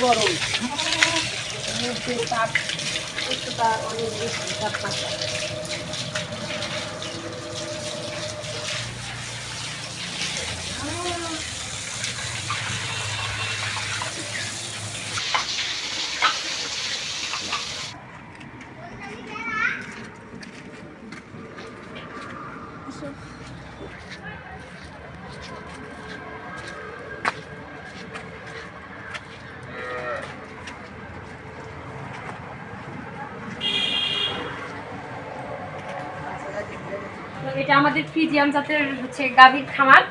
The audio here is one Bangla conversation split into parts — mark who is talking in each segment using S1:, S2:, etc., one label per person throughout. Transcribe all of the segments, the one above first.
S1: গরম মধ্যে তাপ উচ্চতা অনেক বেশি তাপমাত্রা এটা আমাদের ফ্রিজিয়াম জাতের হচ্ছে গাভীর খামার।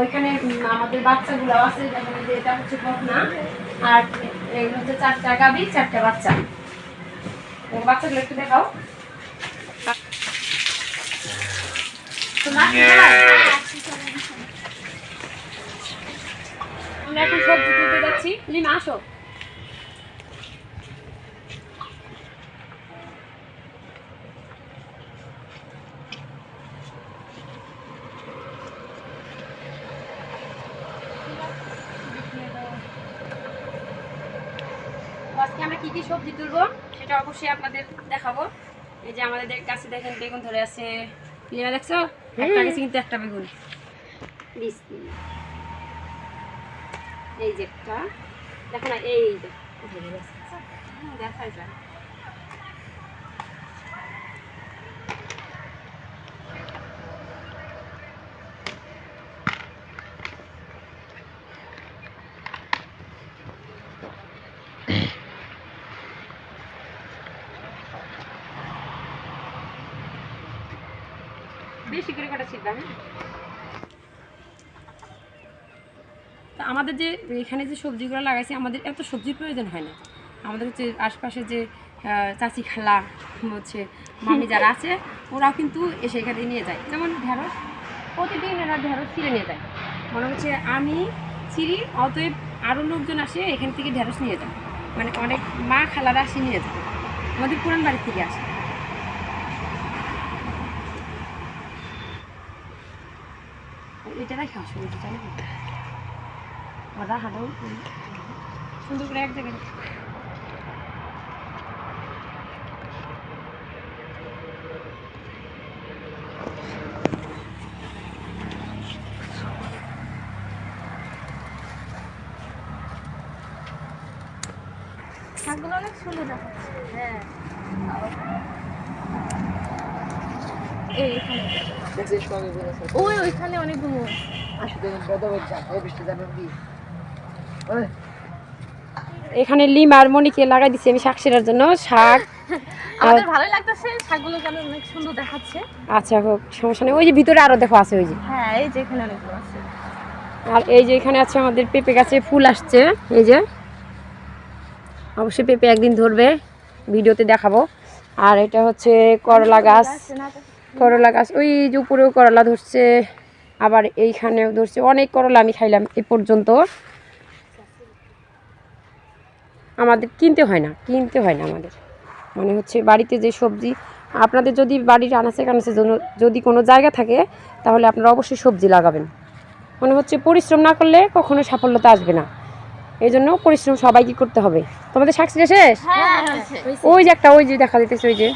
S1: ওইখানে আমাদের বাচ্চাগুলো আছে যেমন এটা হচ্ছে বকনা আর এগুলো হচ্ছে চারটা গাভী চারটা বাচ্চা। বাচ্চাগুলো একটু দেখাও। খাবার? আমরা এখন সবজি তুলতে যাচ্ছি। লিমা আসো তো আজকে আমরা কি কি সবজি তুলবো সেটা অবশ্যই আপনাদের দেখাবো। এই যে আমাদের কাছে দেখেন বেগুন ধরে আছে। দেখছ? একটা গেছে কিন্তু একটা বেগুন। এই যে একটা। দেখো না এই দেখাই যায়। হ্যাঁ। তা আমাদের যে, এখানে যে সবজিগুলো লাগাইছি, আমাদের এত সবজির প্রয়োজন হয় না। আমাদের হচ্ছে আশপাশে যে চাচি খালা, হচ্ছে মামি যারা আছে, ওরাও কিন্তু এসে এখানে নিয়ে যায়। যেমন ঢেঁড়স, প্রতিদিন এরা ঢেঁড়স ছিঁড়ে নিয়ে যায়। মনে হচ্ছে আমি চিড়ি অতএব আরও লোকজন আসে, এখান থেকে ঢেঁড়স নিয়ে যায়। মানে অনেক মা খালারা আসে নিয়ে যায়। আমাদের পুরান বাড়ি থেকে আসে। এটা রাখা অসুবিধা জানি ওরা হাঁটো সুন্দর করে এক জায়গায়।
S2: শাকগুলো অনেক সুন্দর দেখাচ্ছে। হ্যাঁ। এই এখানে ওই ওইখানে অনেকগুলো
S1: এখানে লিম আর মনিকে লাগাই দিচ্ছি আমি শাক সেরার জন্য শাক।
S2: আমাদের ভালোই লাগতেছে শাকগুলো কেন অনেক সুন্দর দেখাচ্ছে।
S1: আচ্ছা হোক সমস্যা নেই। ওই যে ভিতরে আরও দেখো আছে ওই যে।
S2: হ্যাঁ এই যে এখানে অনেকগুলো আছে।
S1: আর এই যে এখানে আছে আমাদের পেঁপে গাছে ফুল আসছে এই যে। অবশ্যই পেঁপে একদিন ধরবে ভিডিওতে দেখাবো। আর এটা হচ্ছে করলা গাছ। করলা গাছ ওই যে উপরেও করলা ধরছে আবার এইখানেও ধরছে অনেক করলা আমি খাইলাম এ পর্যন্ত। আমাদের কিনতে হয় না কিনতে হয় না আমাদের। মানে হচ্ছে বাড়িতে যে সবজি আপনাদের যদি বাড়ির আনাচে জন্য যদি কোনো জায়গা থাকে তাহলে আপনারা অবশ্যই সবজি লাগাবেন। মনে হচ্ছে পরিশ্রম না করলে কখনো সাফল্যতা আসবে না। এই জন্য পরিশ্রম সবাইকে করতে হবে। তোমাদের শাক শেষ?
S2: হ্যাঁ
S1: ওই যে একটা ওই যে দেখা দিতেছে ওই যে।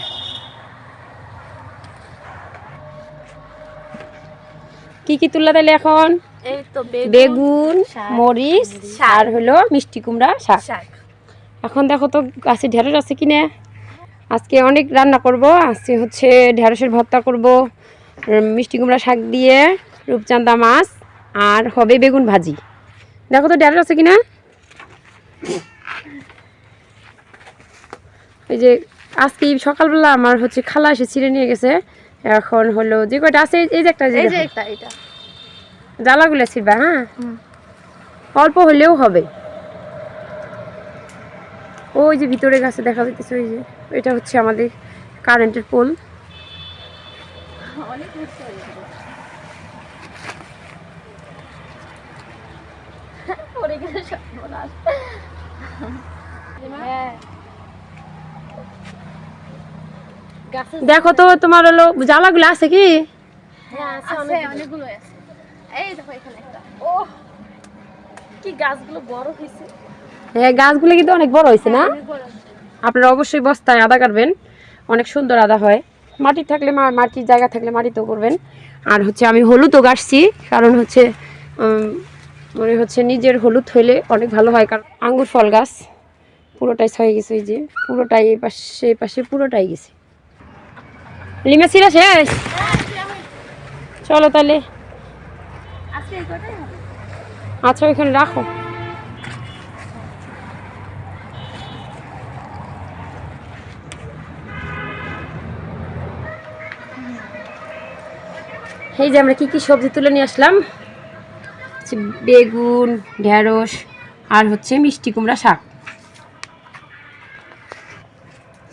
S1: কি কি তুললা তাইলে এখন? বেগুন মরিচ আর হলো মিষ্টি কুমড়া শাক।
S2: শাক।
S1: এখন দেখো তো গাছে ঢেঁড়স আছে কি না আজকে অনেক রান্না করব। আজকে হচ্ছে ঢেঁড়সের ভর্তা করব মিষ্টি কুমড়া শাক দিয়ে রূপচান্দা মাছ আর হবে বেগুন ভাজি। দেখো তো ঢেঁড়স আছে কি না এই যে আজকে সকালবেলা আমার হচ্ছে খালা এসে ছিঁড়ে নিয়ে গেছে। এখন হলো যে কয়টা আছে? এই যে একটা
S2: এই যে
S1: দেখো।
S2: এটা
S1: জ্বালাগুলো ছিড়বা হ্যাঁ? অল্প হলেও হবে। ওই যে ভিতরে গাছে দেখা যাইতেছে ওই যে। এটা হচ্ছে আমাদের কারেন্টের পোল
S2: অনেক মিষ্টি হয়ে গেছে। পড়ে গেলে সর্বনাশ। হ্যাঁ গাছের
S1: দেখো তো তোমার হলো জ্বালাগুলো আছে কি?
S2: হ্যাঁ আছে অনেকগুলো। আছে। এই দেখো এখানে একটা। ও কি গাছগুলো
S1: হ্যাঁ গাছগুলো কিন্তু অনেক বড় হয়েছে না? আপনারা অবশ্যই বস্তায় আদা কাটবেন। অনেক সুন্দর আদা হয়। মাটি থাকলে মা- মাটির জায়গা থাকলে মাটিতেও করবেন। আর হচ্ছে আমি হলুদও গাছছি কারণ হচ্ছে উম, মনে হচ্ছে নিজের হলুদ হইলে অনেক ভালো হয় কারণ আঙ্গুর ফল গাছ পুরোটাই ছয়ে গেছে এই যে পুরোটাই এই পাশে এই পাশে পুরোটাই গেছে। লিমা সিরা শেষ? চলো তাহলে। আচ্ছা ওইখানে রাখো। এই যে আমরা কি কি সবজি তুলে নিয়ে আসলাম? বেগুন, ঢেঁড়স, আর হচ্ছে মিষ্টি কুমড়া শাক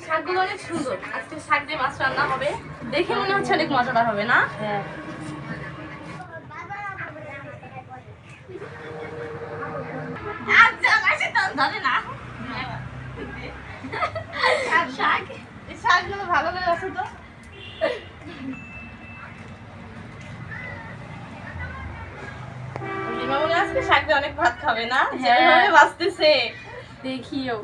S2: শাকগুলো অনেক সুন্দর আজকে শাক দিয়ে মাছ রান্না হবে। দেখে মনে হচ্ছে অনেক মজাদার হবে না? আচ্ছা, না। শাক শাকগুলো ভালো করে আছে তো। লিমা মনে হয় আজকে শাক দিয়ে অনেক ভাত খাবে না?
S1: হ্যাঁ।
S2: বাঁচতেছে। দেখিও।